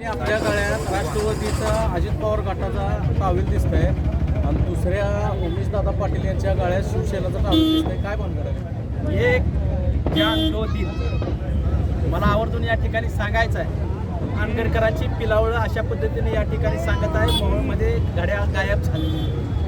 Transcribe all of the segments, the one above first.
आणि आपल्या गळ्यात राष्ट्रवादीचा अजित पवार गटाचा टावेल आहे आणि दुसऱ्या उमेशदादा पाटील यांच्या गळ्यात शिवसेनेचा टावेल आहे काय म्हणणार आहे? एक ज्ञान दो तीन मला आवर्जून या ठिकाणी सांगायचं आहे आंबेडकरांची पिलावळ अशा पद्धतीने या ठिकाणी सांगत आहे. मोहोळमध्ये घड्याळ गायब झाली.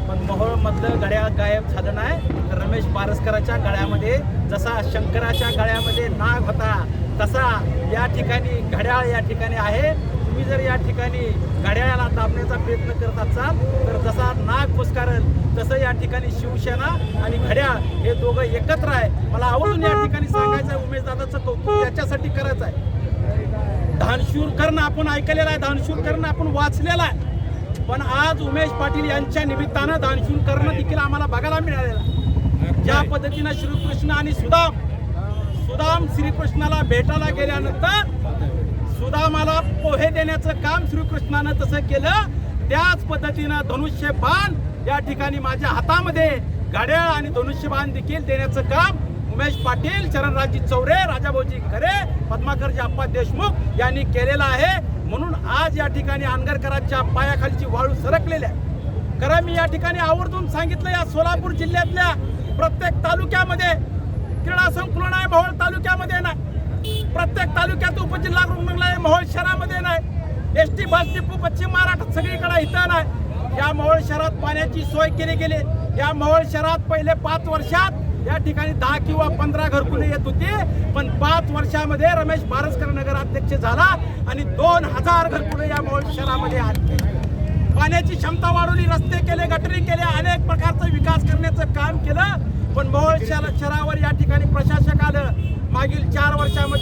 पण मोहोळमधलं घड्याळ गायब झालं नाही. तर रमेश पारसकराच्या गळ्यामध्ये जसा शंकराच्या गळ्यामध्ये नाग होता तसा या ठिकाणी घड्याळ या ठिकाणी आहे. तुम्ही जर या ठिकाणी घड्याळाला दाबण्याचा प्रयत्न करत असाल तर जसा नाग पुस्कारल तसं या ठिकाणी शिवसेना आणि घड्याळ हे दोघं एकत्र आहे. मला आवडून या ठिकाणी सांगायचं आहे उमेश दादाचं कौतुक त्याच्यासाठी करायचं आहे धानशूर करणं आपण ऐकलेलं आहे धानशूर करणं आपण वाचलेलं आहे. पण आज उमेश पाटील यांच्या निमित्तानं दानशूर करणं देखील आम्हाला बघायला मिळालेलं आहे. ज्या पद्धतीनं श्रीकृष्ण आणि सुदाम सुदाम श्रीकृष्णाला भेटायला गेल्यानंतर सुदामाला पोहे देण्याचं काम श्रीकृष्णानं तसं केलं त्याच पद्धतीनं धनुष्य बाण या ठिकाणी माझ्या हातामध्ये घड्याळ आणि धनुष्य बाण देखील देण्याचं काम उमेश पाटील चरणराजी चौरे राजाभाऊजी खरे पद्माकरजी अप्पा देशमुख यांनी केलेलं आहे. म्हणून आज या ठिकाणी आनगरकरांच्या पायाखालची वाळू सरकलेल्या आहे. खरं मी या ठिकाणी आवर्जून सांगितलं या सोलापूर जिल्ह्यातल्या प्रत्येक तालुक्यामध्ये क्रीडा संकुलन आहे भोवळ तालुक्यामध्ये ना प्रत्येक तालुक्यात उपजिल्हा रुग्णालय मोहोळ शहरामध्ये नाही. एस टी बस डिपो पश्चिम महाराष्ट्रात सगळीकडे इथं नाही. या मोहोळ शहरात पाण्याची सोय केली गेली. या मोहोळ शहरात पहिले पाच वर्षात या ठिकाणी दहा किंवा पंधरा घरकुले येत होती पण पाच वर्षामध्ये रमेश बारसकर नगराध्यक्ष झाला आणि दोन हजार घरकुले या मोहोळ शहरामध्ये आले पाण्याची क्षमता वाढवली रस्ते केले गटरी केले अनेक प्रकारचा विकास करण्याचं काम केलं. पण मोहोळ शहर शहरावर या ठिकाणी प्रशासक आलं. मागील चार वर्षामध्ये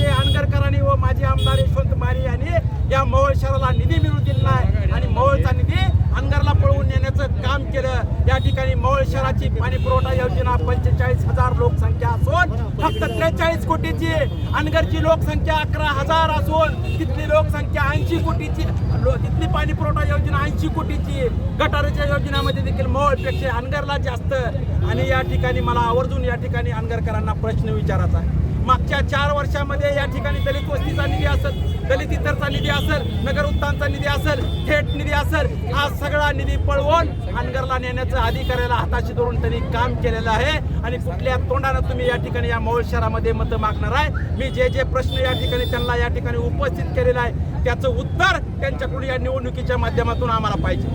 आनगरकरांनी व माजी आमदार यशवंत माने यांनी या मोहोळ शहराला निधी मिळू दिला नाही आणि मोहोळचा निधी अनगरला पळवून नेण्याचं काम केलं. या ठिकाणी मोहोळ शहराची पाणी पुरवठा योजना पंचेचाळीस हजार लोकसंख्या असून फक्त त्रेचाळीस कोटीची अनगरची लोकसंख्या अकरा हजार असून तिथली लोकसंख्या ऐंशी कोटीची तिथली पाणी पुरवठा योजना ऐंशी कोटीची. गटाराच्या योजनामध्ये देखील मोहोळपेक्षा अनगरला जास्त आणि या ठिकाणी मला आवर्जून या ठिकाणी अनगरकरांना प्रश्न विचारायचा आहे. मागच्या चार वर्षामध्ये या ठिकाणी दलित वस्तीचा निधी असेल दलित इतरचा निधी असेल नगर उत्थानचा निधी असेल थेट निधी असेल हा सगळा निधी पळवून अनगरला नेण्याचं अधिकाऱ्याला हाताशी धरून त्यांनी काम केलेलं आहे. आणि कुठल्या तोंडानं तुम्ही या ठिकाणी या मौल शहरामध्ये मतं मागणार आहे? मी जे जे प्रश्न या ठिकाणी त्यांना या ठिकाणी उपस्थित केलेला आहे त्याचं उत्तर त्यांच्याकडून या निवडणुकीच्या माध्यमातून आम्हाला पाहिजे.